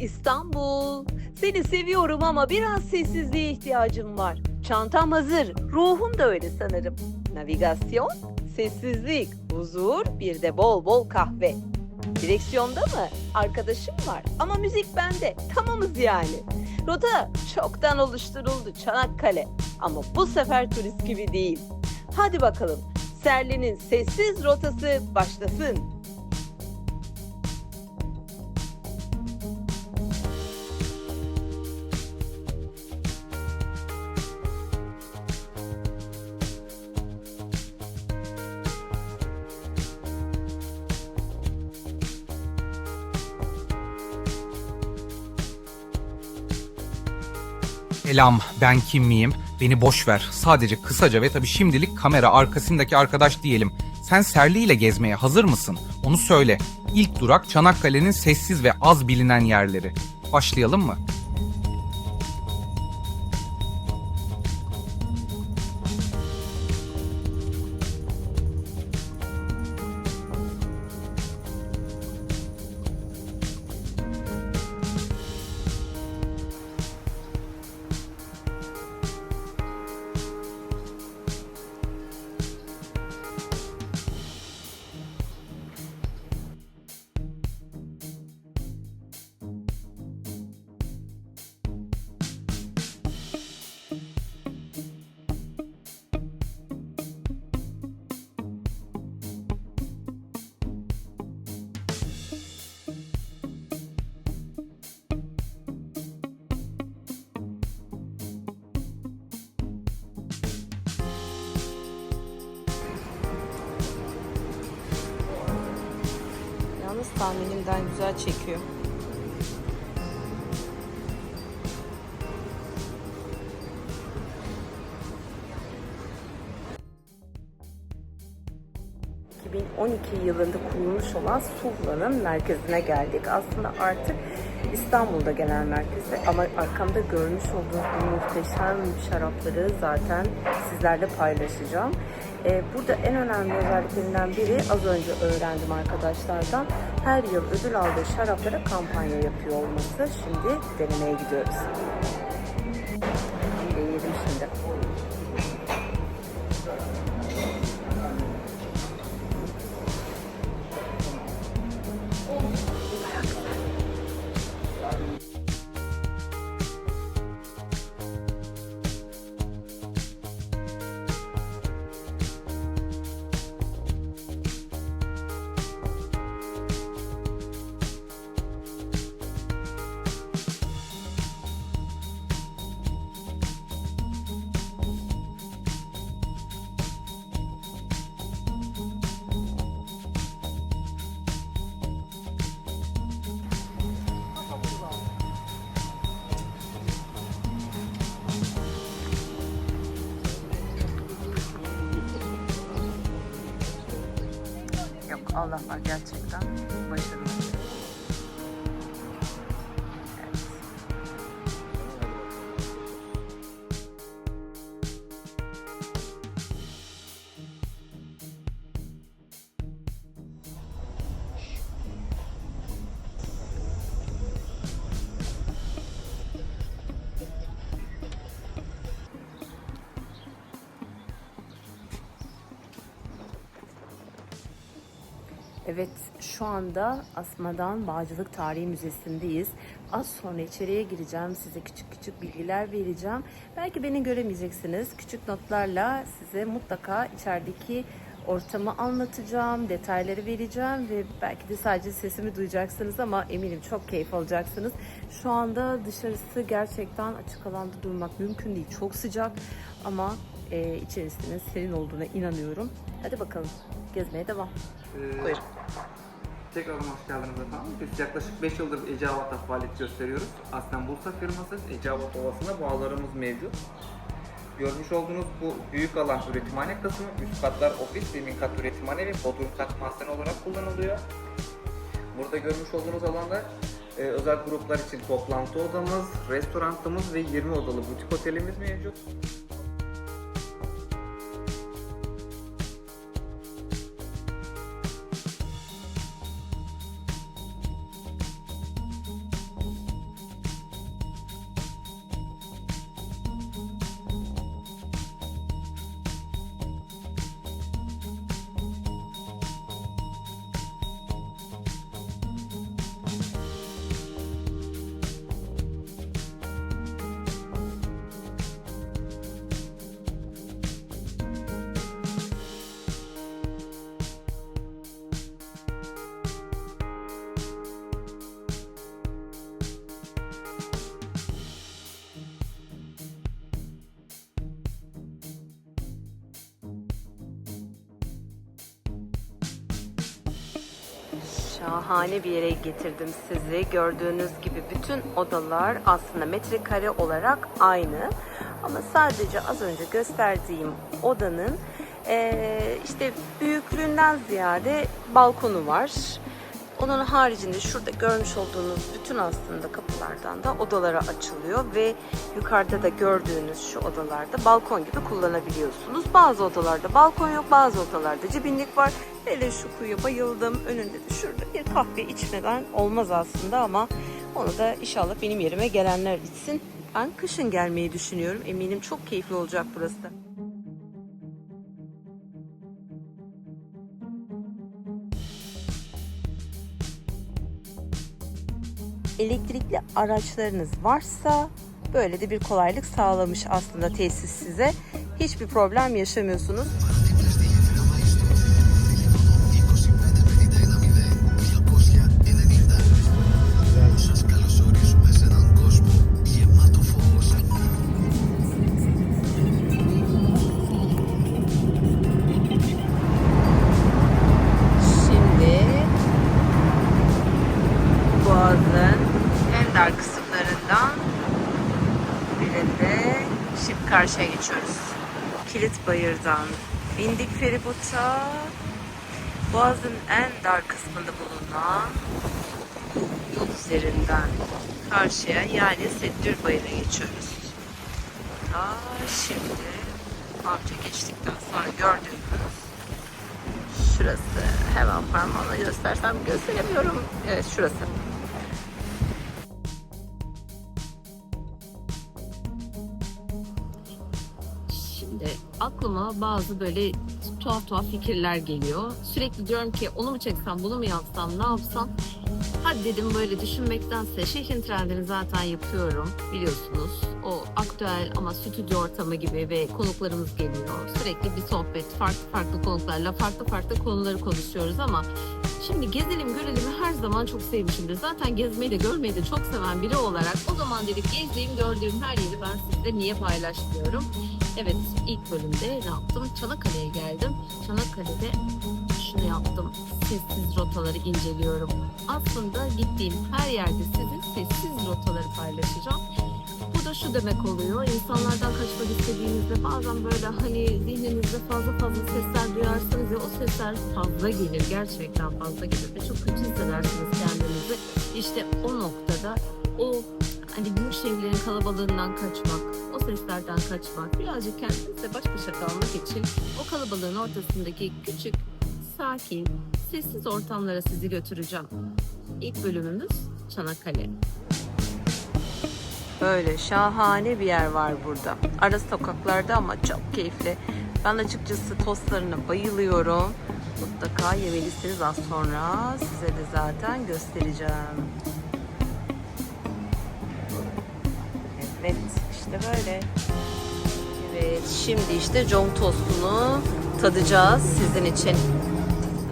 İstanbul, seni seviyorum ama biraz sessizliğe ihtiyacım var. Çantam hazır, ruhum da öyle sanırım. Navigasyon, sessizlik, huzur, bir de bol bol kahve. Direksiyonda mı? Arkadaşım var ama müzik bende. Tamamız yani. Rota çoktan oluşturuldu Çanakkale. Ama bu sefer turist gibi değil. Hadi bakalım. Serli'nin sessiz rotası başlasın. Selam, ben kim miyim? Beni boş ver. Sadece kısaca ve tabii şimdilik kamera arkasındaki arkadaş diyelim. Sen Serli ile gezmeye hazır mısın? Onu söyle. İlk durak Çanakkale'nin sessiz ve az bilinen yerleri. Başlayalım mı? Tahminimden güzel çekiyor. ...2012 yılında kurulmuş olan Sufla'nın merkezine geldik. Aslında artık İstanbul'da genel merkezi ama arkamda görmüş olduğunuz bu muhteşem şarapları zaten sizlerle paylaşacağım. Ee, burada en önemli özelliklerinden biri az önce öğrendim arkadaşlardan. Her yıl ödül aldığı şaraplara kampanya yapıyor olması. Şimdi denemeye gidiyoruz. Allah var gerçekten şu anda Asmadan Bağcılık Tarihi Müzesi'ndeyiz. Az sonra içeriye gireceğim, size küçük küçük bilgiler vereceğim. Belki beni göremeyeceksiniz. Küçük notlarla size mutlaka içerideki ortamı anlatacağım, detayları vereceğim ve belki de sadece sesimi duyacaksınız ama eminim çok keyif alacaksınız. Şu anda dışarısı gerçekten açık alanda durmak mümkün değil. Çok sıcak ama e, içerisinin serin olduğuna inanıyorum. Hadi bakalım gezmeye devam. Ee, Buyurun. Tekrar hoş geldiniz efendim. Biz yaklaşık 5 yıldır Eceabat'ta faaliyet gösteriyoruz. Aslen Bursa firması Eceabat Ovası'nda bağlarımız mevcut. Görmüş olduğunuz bu büyük alan üretimhane kısmı, üst katlar ofis, zemin kat üretimhane ve bodrum kat mahzen olarak kullanılıyor. Burada görmüş olduğunuz alanda e, özel gruplar için toplantı odamız, restoranımız ve 20 odalı butik otelimiz mevcut. Şahane bir yere getirdim sizi. Gördüğünüz gibi bütün odalar aslında metrekare olarak aynı. Ama sadece az önce gösterdiğim odanın eee, işte büyüklüğünden ziyade balkonu var. Onun haricinde şurada görmüş olduğunuz bütün aslında kapılardan da odalara açılıyor ve yukarıda da gördüğünüz şu odalarda balkon gibi kullanabiliyorsunuz. Bazı odalarda balkon yok, bazı odalarda cibinlik var. Hele şu kuyuya bayıldım. Önünde de şurada bir kahve içmeden olmaz aslında ama onu da inşallah benim yerime gelenler içsin. Ben kışın gelmeyi düşünüyorum. Eminim çok keyifli olacak burası da. elektrikli araçlarınız varsa böyle de bir kolaylık sağlamış aslında tesis size. Hiçbir problem yaşamıyorsunuz. Kilit Bayır'dan bindik feribota. Boğaz'ın en dar kısmında bulunan yol üzerinden karşıya yani Seddür Bayır'a geçiyoruz. Ta şimdi amca geçtikten sonra gördüğümüz şurası. Hemen parmağımla göstersem gösteremiyorum. Evet şurası. Aklıma bazı böyle tuhaf tuhaf fikirler geliyor. Sürekli diyorum ki onu mu çeksem, bunu mu yapsam, ne yapsam? Hadi dedim böyle düşünmektense şehrin trendini zaten yapıyorum biliyorsunuz. O aktüel ama stüdyo ortamı gibi ve konuklarımız geliyor. Sürekli bir sohbet, farklı farklı konuklarla farklı farklı konuları konuşuyoruz ama Şimdi gezelim görelim her zaman çok sevmişimdir. Zaten gezmeyi de görmeyi de çok seven biri olarak o zaman dedik gezdiğim gördüğüm her yeri ben sizle niye paylaşmıyorum. Evet ilk bölümde ne yaptım? Çanakkale'ye geldim. Çanakkale'de şunu yaptım. Sessiz rotaları inceliyorum. Aslında gittiğim her yerde sizin sessiz rotaları paylaşacağım. Bu da şu demek oluyor. İnsanlardan kaçmak istediğinizde bazen böyle hani zihninizde fazla fazla sesler duyarsanız ya o sesler fazla gelir. Gerçekten fazla gelir ve çok kötü hissedersiniz kendinizi. İşte o noktada o hani büyük şehirlerin kalabalığından kaçmak, o seslerden kaçmak, birazcık kendinizle baş başa kalmak için o kalabalığın ortasındaki küçük, sakin, sessiz ortamlara sizi götüreceğim. İlk bölümümüz Çanakkale. Böyle şahane bir yer var burada. Ara sokaklarda ama çok keyifli. Ben açıkçası tostlarına bayılıyorum. Mutlaka yemelisiniz az sonra. Size de zaten göstereceğim. Evet işte böyle. Evet şimdi işte John tostunu tadacağız sizin için.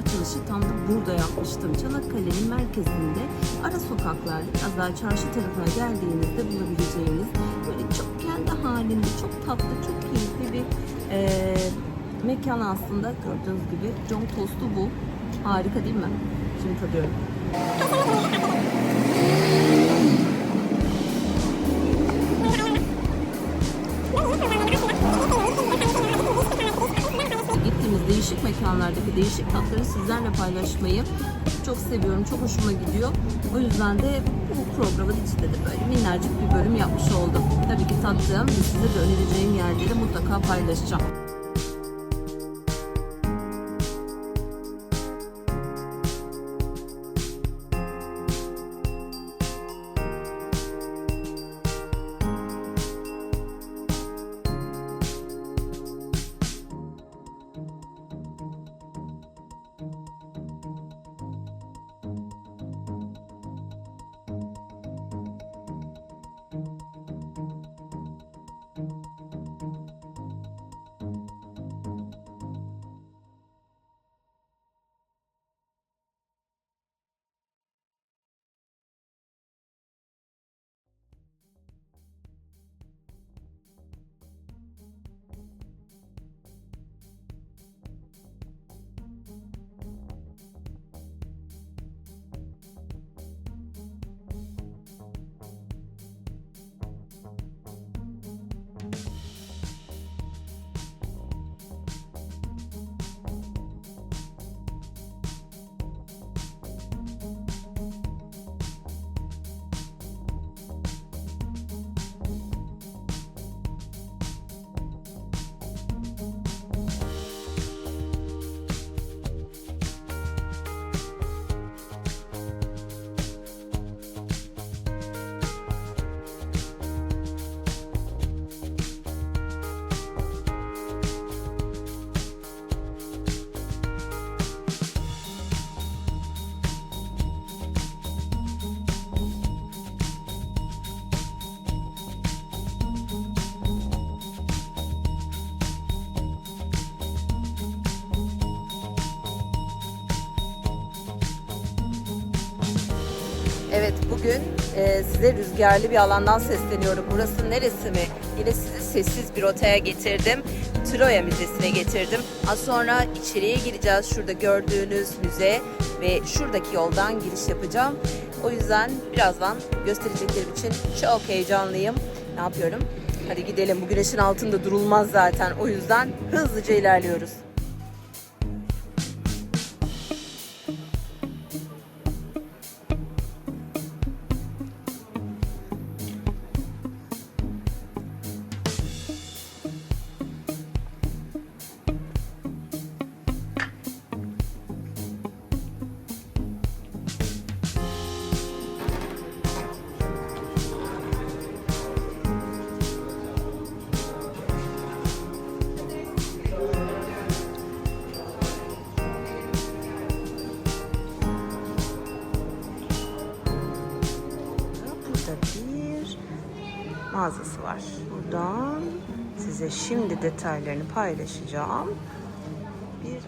Açılışı tam da burada yapmıştım. Çanakkale'nin merkezinde ara sokaklarda biraz daha çarşı tarafına geldiğinizde bulabileceğiniz böyle çok kendi halinde çok tatlı çok keyifli bir eee, mekan aslında gördüğünüz gibi John tostu bu. Harika değil mi? Şimdi tadıyorum. Değişik mekanlardaki değişik tatları sizlerle paylaşmayı çok seviyorum. Çok hoşuma gidiyor. O yüzden de bu programın içinde de böyle minnacık bir bölüm yapmış oldum. Tabii ki tattığım ve size de önereceğim yerleri mutlaka paylaşacağım. Bugün e, size rüzgarlı bir alandan sesleniyorum. Burası neresi mi? Yine sizi sessiz bir rotaya getirdim. Troya Müzesi'ne getirdim. Az sonra içeriye gireceğiz. Şurada gördüğünüz müze ve şuradaki yoldan giriş yapacağım. O yüzden birazdan göstereceklerim için çok heyecanlıyım. Ne yapıyorum? Hadi gidelim. Bu güneşin altında durulmaz zaten. O yüzden hızlıca ilerliyoruz. Mağazası var. Buradan size şimdi detaylarını paylaşacağım. Bir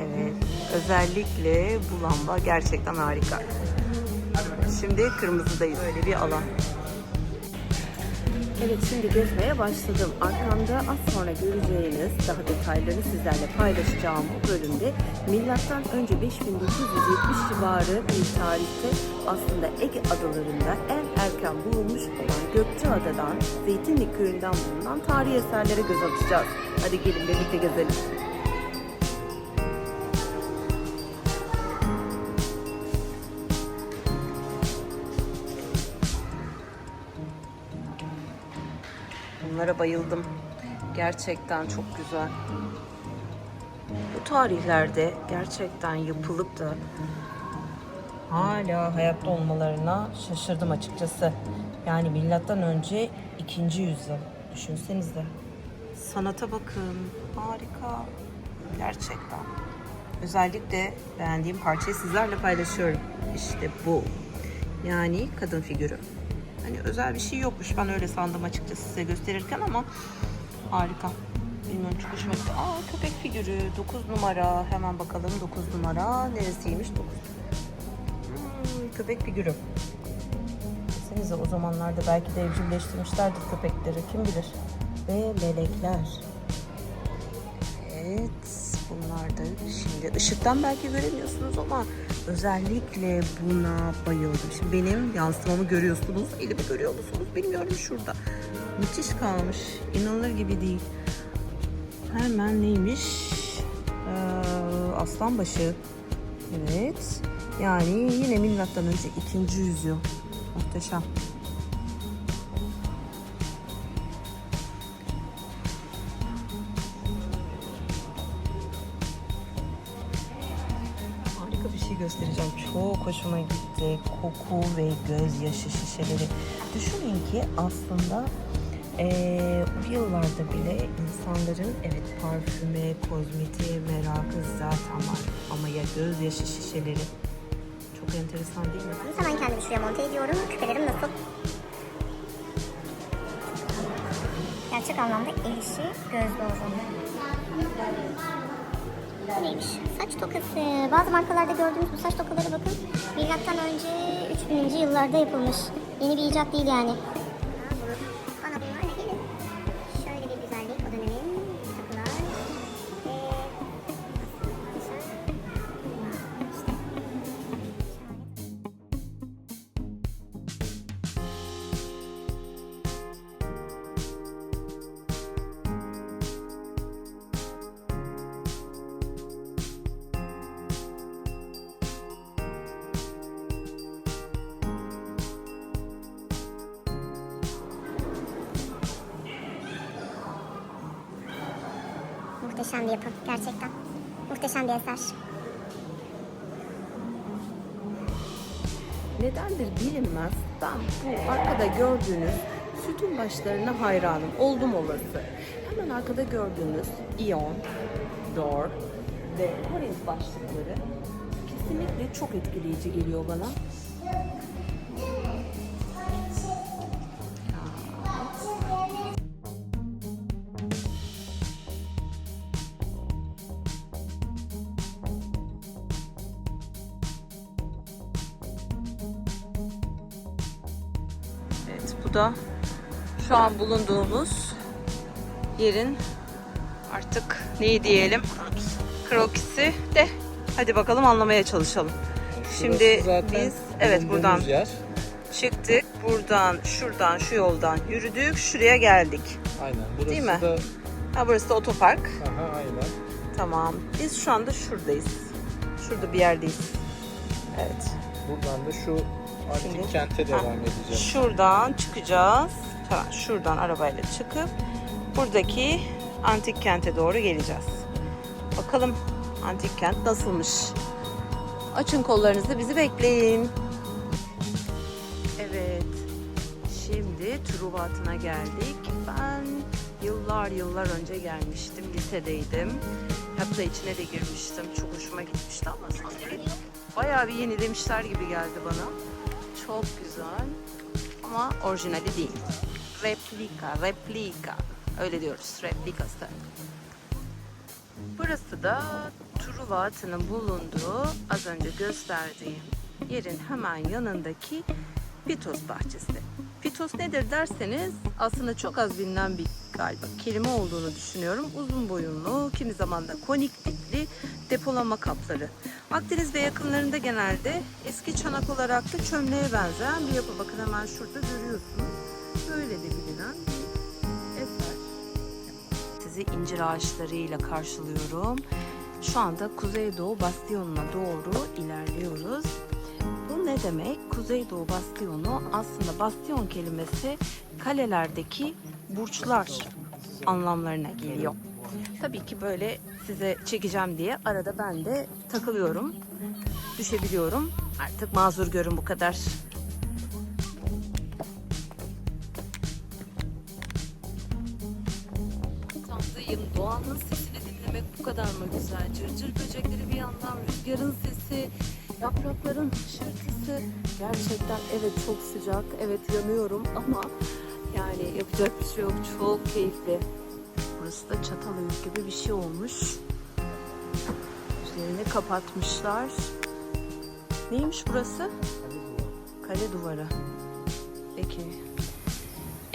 Evet, özellikle bu lamba gerçekten harika. Şimdi kırmızıdayız. Böyle bir alan. Evet şimdi gezmeye başladım. Arkamda az sonra göreceğiniz daha detaylarını sizlerle paylaşacağım bu bölümde milattan önce 5970 civarı bir tarihte aslında Ege adalarında en erken bulunmuş olan Gökçeada'dan Zeytinlik köyünden bulunan tarihi eserlere göz atacağız. Hadi gelin birlikte gezelim. Bunlara bayıldım. Gerçekten çok güzel. Bu tarihlerde gerçekten yapılıp da hala hayatta olmalarına şaşırdım açıkçası. Yani milattan önce 2. yüzyıl. Düşünsenize. Sanata bakın. Harika. Gerçekten. Özellikle beğendiğim parçayı sizlerle paylaşıyorum. İşte bu. Yani kadın figürü. Hani özel bir şey yokmuş. Ben öyle sandım açıkçası size gösterirken ama harika. Bilmiyorum çok hoşuma gitti. Aa köpek figürü 9 numara. Hemen bakalım 9 numara neresiymiş 9. Hmm, köpek figürü. Desenize o zamanlarda belki de evcilleştirmişlerdir köpekleri kim bilir. Ve melekler. Evet bunlar da şimdi ışıktan belki göremiyorsunuz ama özellikle buna bayıldım. Şimdi benim yansımamı görüyorsunuz. Elimi görüyor musunuz? Bilmiyorum şurada. Müthiş kalmış. İnanılır gibi değil. Hemen neymiş? Ee, aslanbaşı. Evet. Yani yine milattan önce 2. yüzyıl. Muhteşem. Harika bir şey göstereceğim. Çok hoşuma gitti. Koku ve gözyaşı şişeleri. Düşünün ki aslında eee bu yıllarda bile insanların evet parfüme, kozmetiğe merakı zaten var. Ama ya gözyaşı şişeleri. Çok enteresan değil mi? Hemen kendimi şuraya monte ediyorum. Küpelerim nasıl? Gerçek anlamda el işi gözlü. Bu neymiş? Saç tokası. Bazı markalarda gördüğünüz bu saç tokaları bakın. Milattan önce 3000. yıllarda yapılmış. Yeni bir icat değil yani. Muhteşem bir yapı gerçekten. Muhteşem bir eser. Nedendir bilinmez. Ben bu arkada gördüğünüz sütun başlarına hayranım. Oldum olası. Hemen arkada gördüğünüz iyon, door ve Korint başlıkları kesinlikle çok etkileyici geliyor bana. Da şu an bulunduğumuz yerin artık neyi diyelim krokisi de hadi bakalım anlamaya çalışalım. Şimdi biz evet buradan yer. çıktık. Buradan şuradan şu yoldan yürüdük. Şuraya geldik. Aynen. Burası Değil mi? da Ha burası da otopark. aha, aynen. Tamam. Biz şu anda şuradayız. Şurada bir yerdeyiz. Evet. Buradan da şu antik Şimdi- kente Ha. devam edeceğiz. Şuradan çıkacağız. Tamam, şuradan arabayla çıkıp buradaki antik kente doğru geleceğiz. Bakalım antik kent nasılmış? Açın kollarınızı bizi bekleyin. Evet. Şimdi Truvat'ına geldik. Ben yıllar yıllar önce gelmiştim. Lisedeydim. Hatta içine de girmiştim. Çok hoşuma gitmişti ama sanki bayağı bir yenilemişler gibi geldi bana. Çok güzel. Ama orijinali değil. Replika, replika. Öyle diyoruz. Replikası. Burası da Truva atının bulunduğu az önce gösterdiğim yerin hemen yanındaki Pitos bahçesi. Pitos nedir derseniz aslında çok az bilinen bir galiba kelime olduğunu düşünüyorum. Uzun boyunlu, kimi zaman da konik tipli depolama kapları. Akdeniz ve yakınlarında genelde eski çanak olarak da çömleğe benzeyen bir yapı. Bakın hemen şurada görüyorsunuz. Böyle de bilinen bir eser. Sizi incir ağaçlarıyla karşılıyorum. Şu anda Kuzeydoğu Bastionu'na doğru ilerliyoruz. Demek? Kuzeydoğu Bastyonu aslında bastion kelimesi kalelerdeki burçlar anlamlarına geliyor. Tabii ki böyle size çekeceğim diye arada ben de takılıyorum. Düşebiliyorum. Artık mazur görün bu kadar. Tanrıyım doğanın sesini dinlemek bu kadar mı güzel? Cırcır böcekleri bir yandan, rüzgarın sesi, yaprakların hışırtısı. Gerçekten evet çok sıcak, evet yanıyorum ama yani yapacak bir şey yok. Çok keyifli. Burası da Çatalhöyük gibi bir şey olmuş. Üzerini kapatmışlar. Neymiş burası? Kale duvarı. Peki.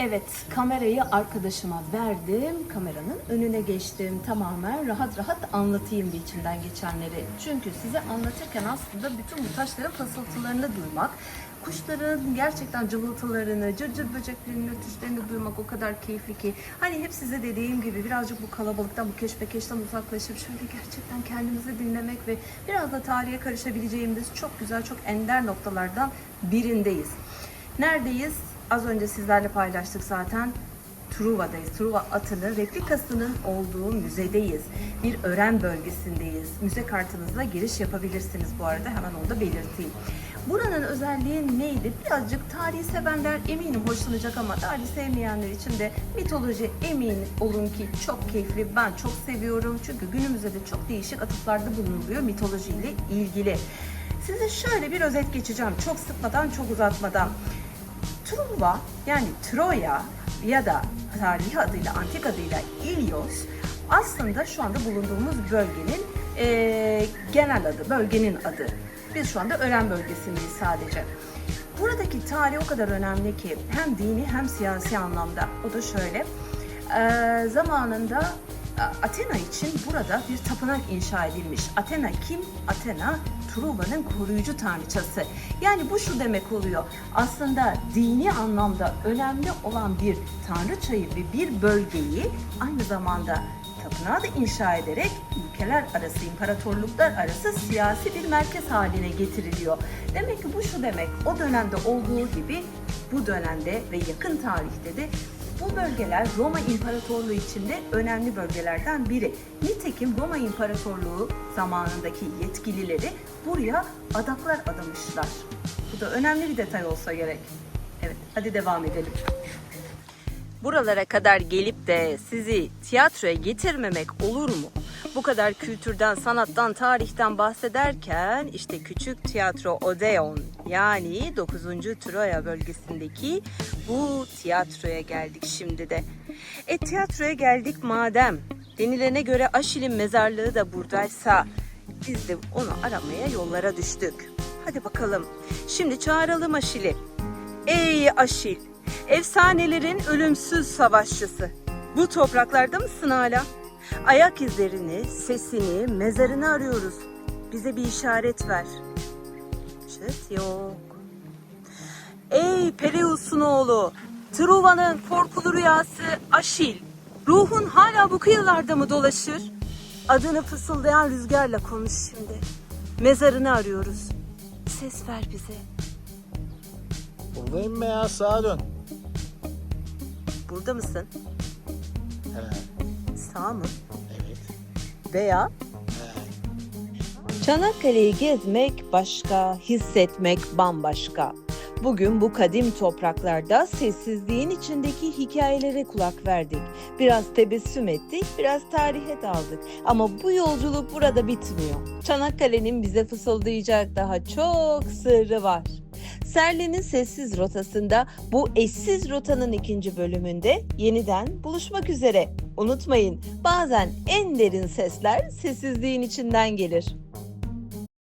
Evet, kamerayı arkadaşıma verdim. Kameranın önüne geçtim. Tamamen rahat rahat anlatayım bir içinden geçenleri. Çünkü size anlatırken aslında bütün bu taşların fısıltılarını duymak, kuşların gerçekten cıvıltılarını, cırcır böceklerinin ötüşlerini duymak o kadar keyifli ki. Hani hep size dediğim gibi birazcık bu kalabalıktan, bu keşmekeşten uzaklaşıp şöyle gerçekten kendimizi dinlemek ve biraz da tarihe karışabileceğimiz çok güzel, çok ender noktalardan birindeyiz. Neredeyiz? Az önce sizlerle paylaştık zaten. Truva'dayız. Truva atının replikasının olduğu müzedeyiz. Bir öğren bölgesindeyiz. Müze kartınızla giriş yapabilirsiniz bu arada. Hemen onu da belirteyim. Buranın özelliği neydi? Birazcık tarihi sevenler eminim hoşlanacak ama tarihi sevmeyenler için de mitoloji emin olun ki çok keyifli. Ben çok seviyorum. Çünkü günümüzde de çok değişik atıflarda bulunuluyor mitolojiyle ilgili. Size şöyle bir özet geçeceğim. Çok sıkmadan, çok uzatmadan. Truva yani Troya ya da tarihi adıyla, antik adıyla İlyos aslında şu anda bulunduğumuz bölgenin eee, genel adı, bölgenin adı. Biz şu anda Ören bölgesindeyiz sadece. Buradaki tarih o kadar önemli ki hem dini hem siyasi anlamda. O da şöyle. eee, zamanında e, Athena için burada bir tapınak inşa edilmiş. Athena kim? Athena Truva'nın koruyucu tanrıçası. Yani bu şu demek oluyor. Aslında dini anlamda önemli olan bir tanrıçayı ve bir bölgeyi aynı zamanda tapınağı da inşa ederek ülkeler arası, imparatorluklar arası siyasi bir merkez haline getiriliyor. Demek ki bu şu demek, o dönemde olduğu gibi bu dönemde ve yakın tarihte de bu bölgeler Roma İmparatorluğu içinde önemli bölgelerden biri. Nitekim Roma İmparatorluğu zamanındaki yetkilileri buraya adaklar adamışlar. Bu da önemli bir detay olsa gerek. Evet, hadi devam edelim. Buralara kadar gelip de sizi tiyatroya getirmemek olur mu? Bu kadar kültürden, sanattan, tarihten bahsederken işte küçük tiyatro Odeon yani 9. Troya bölgesindeki bu tiyatroya geldik şimdi de. E tiyatroya geldik madem denilene göre Aşil'in mezarlığı da buradaysa biz de onu aramaya yollara düştük. Hadi bakalım şimdi çağıralım Aşil'i. Ey Aşil Efsanelerin ölümsüz savaşçısı. Bu topraklarda mısın hala? Ayak izlerini, sesini, mezarını arıyoruz. Bize bir işaret ver. Çıt yok. Ey Peleus'un oğlu, Truva'nın korkulu rüyası Aşil. Ruhun hala bu kıyılarda mı dolaşır? Adını fısıldayan rüzgarla konuş şimdi. Mezarını arıyoruz. Ses ver bize. Buradayım be ya sağa dön. Burada mısın? He, Sağ mı? Veya? Çanakkale'yi gezmek başka, hissetmek bambaşka. Bugün bu kadim topraklarda sessizliğin içindeki hikayelere kulak verdik. Biraz tebessüm ettik, biraz tarihe daldık. Ama bu yolculuk burada bitmiyor. Çanakkale'nin bize fısıldayacak daha çok sırrı var. Serli'nin sessiz rotasında bu eşsiz rotanın ikinci bölümünde yeniden buluşmak üzere. Unutmayın bazen en derin sesler sessizliğin içinden gelir.